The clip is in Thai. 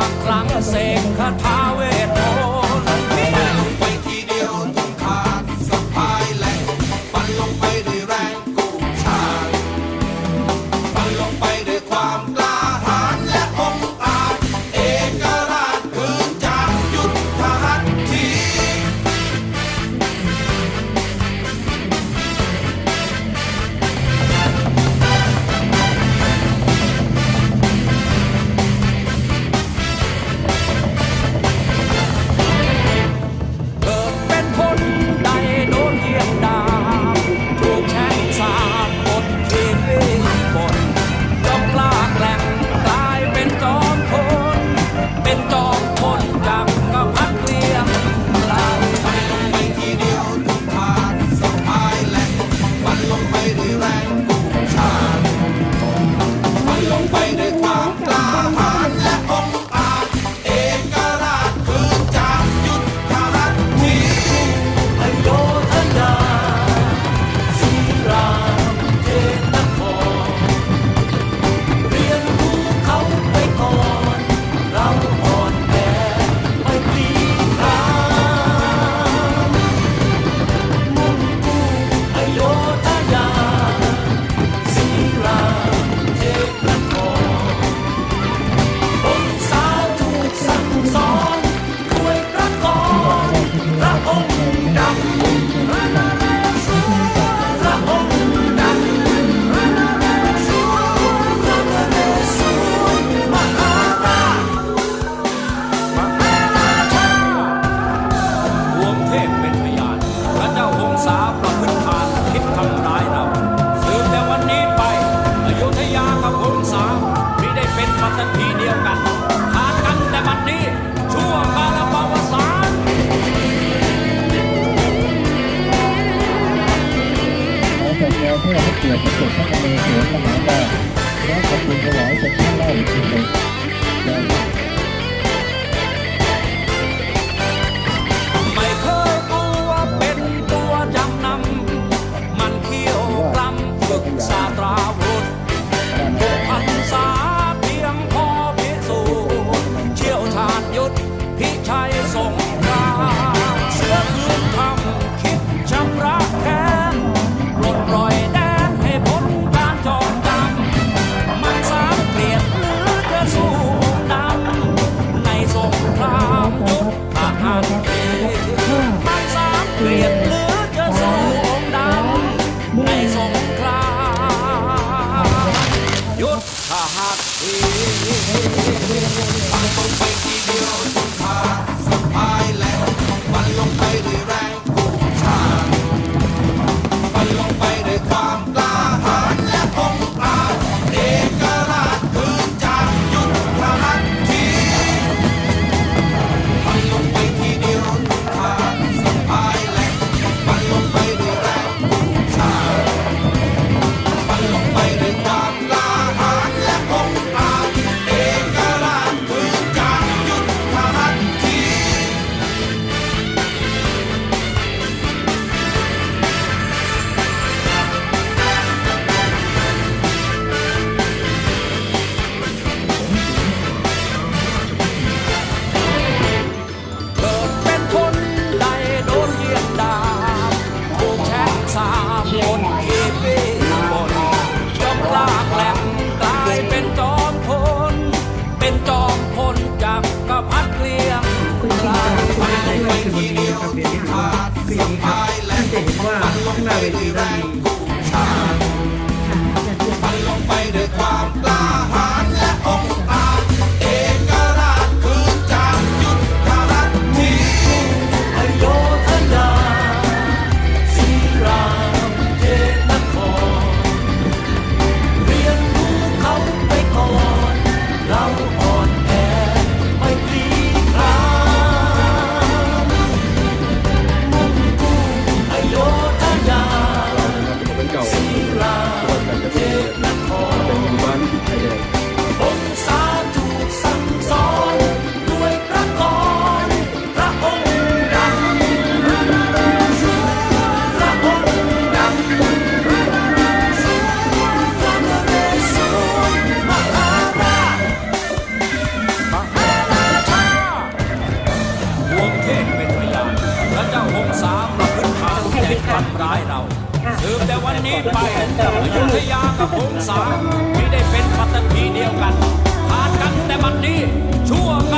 างครั้งเสกคาถาเว เกิดประสบการณ์ในสวนมหาบาแล้วขอบคุณถวายสักกามะ Hey, hey, hey. ขึ้นมาเวยแรอบนี้ ค่ะ ฟันลงไปด้วยความกล้าหาำร้ายเราสืบแต่วันนี้ไปอยุธยากับพงศาไม่ได้เป็นปัตตภีเดียวกันขาดกันแต่บัดนี้ชั่วกาลปวสาน